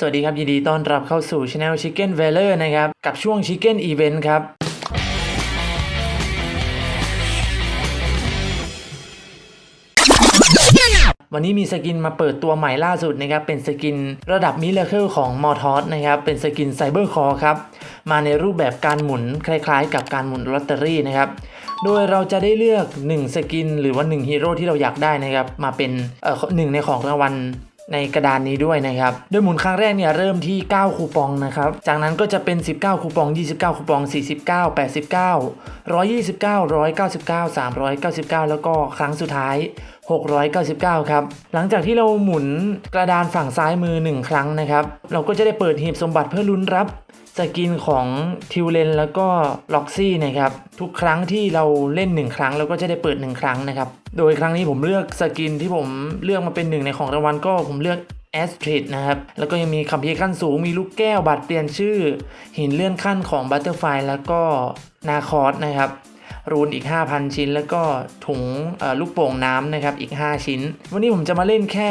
สวัสดีครับ ยินดีต้อนรับเข้าสู่ Channel Chicken v a l o r นะครับ กับช่วง Chicken Event ครับ วันนี้มีสกินมาเปิดตัวใหม่ล่าสุดนะครับ เป็นสกินระดับมิเลเคิลของมอทอสนะครับ เป็นสกินไซเบอร์คอครับ มาในรูปแบบการหมุนคล้ายๆ กับการหมุนลอตเตอรี่นะครับโดยเราจะได้เลือก 1 สกิน หรือว่า 1 ฮีโร่ที่เราอยากได้นะครับ มาเป็นเอ่อหนึ่งในของรางวัล ในกระดานนี้ด้วยนะครับ โดยหมุนครั้งแรกเนี่ยเริ่มที่ 9 คูปองนะครับ จากนั้นก็จะเป็น 19 คูปอง 29 คูปอง 49 89 129 199 399 แล้วก็ครั้งสุดท้าย 699 ครับ หลังจากที่เราหมุนกระดานฝั่งซ้ายมือ 1 ครั้งนะครับ เราก็จะได้เปิดหีบสมบัติเพื่อลุ้นรับ สกินของทิวเลนแล้วก็ล็อกซี่นะครับทุกครั้งที่เราเล่น 1 ครั้งเราก็จะได้เปิด 1 ครั้งนะครับ โดยครั้งนี้ผมเลือกสกินที่ผมเลือกมาเป็นหนึ่งในของรางวัลก็ผมเลือกแอสทริดนะครับแล้วก็ยังมีคัมภีร์ขั้นสูงมีลูกแก้วบัตรเปลี่ยนชื่อ หินเลื่อนขั้นของบัตเตอร์ไฟแล้วก็นาคอสนะครับรูนอีก 5,000 ชิ้น แล้วก็ถุงลูกโป่งน้ำนะครับอีก 5 ชิ้น วันนี้ผมจะมาเล่นแค่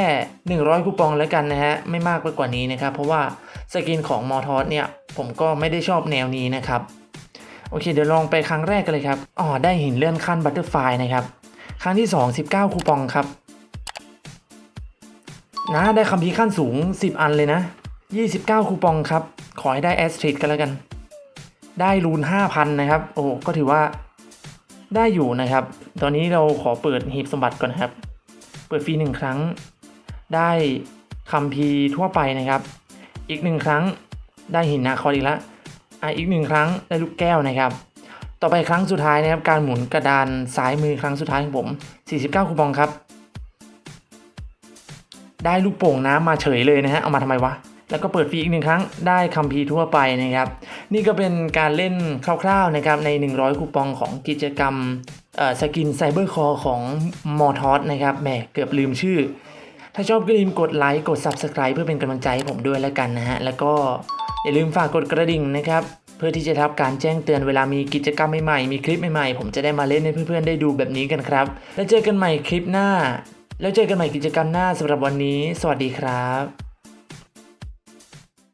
100 คูปองแล้วกันนะฮะไม่มากไปกว่านี้นะครับเพราะว่าสกินของมอทอสเนี่ย ผมก็ไม่ได้ชอบแนวนี้นะครับ โอเค เดี๋ยวลองไปครั้งแรกกันเลยครับ อ๋อ ได้หินเลื่อนขั้นบัตเตอร์ไฟนะครับ ครั้งที่ 2 19 คูปองครับ นะ ได้คัมภีขั้นสูง 10 อันเลยนะ 29 คูปองครับ ขอให้ได้แอสทริดกันแล้วกัน ได้รูน 5,000 นะครับ โอ้ ก็ถือว่าได้อยู่นะครับ ตอนนี้เราขอเปิดหีบสมบัติก่อนนครับ เปิดฟรีหนึ่งครั้ง ได้คัมภีทั่วไปนะครับ อีกหนึ่งครั้ง ได้หินนาคอร์อีกแล้วอะอีกหนึ่งครั้งได้ลูกแก้วนะครับ ต่อไปครั้งสุดท้ายนะครับ การหมุนกระดานซ้ายมือครั้งสุดท้ายของผม 49คูปองครับ ได้ลูกโป่งน้ำมาเฉยเลยนะฮะเอามาทำไมวะแล้วก็เปิดฟรีอีกหนึ่งครั้งได้คัมภีร์ทั่วไปนะครับ นี่ก็เป็นการเล่นคร่าวๆนะครับใน 100 คูปองของกิจกรรมสกินไซเบอร์คอของมอทอสนะครับแหมเกือบลืมชื่อ ถ้าชอบก็อย่าลืมกดไลค์กด Subscribe เพื่อเป็นกำลังใจให้ผมด้วยแล้วกันนะฮะ แล้วก็ อย่าลืมฝากกดกระดิ่งนะครับ เพื่อที่จะรับการแจ้งเตือนเวลามีกิจกรรมใหม่ๆ มีคลิปใหม่ๆ ผมจะได้มาเล่นให้เพื่อนๆได้ดูแบบนี้กันครับ แล้วเจอกันใหม่คลิปหน้า แล้วเจอกันใหม่กิจกรรมหน้าสำหรับวันนี้ สวัสดีครับ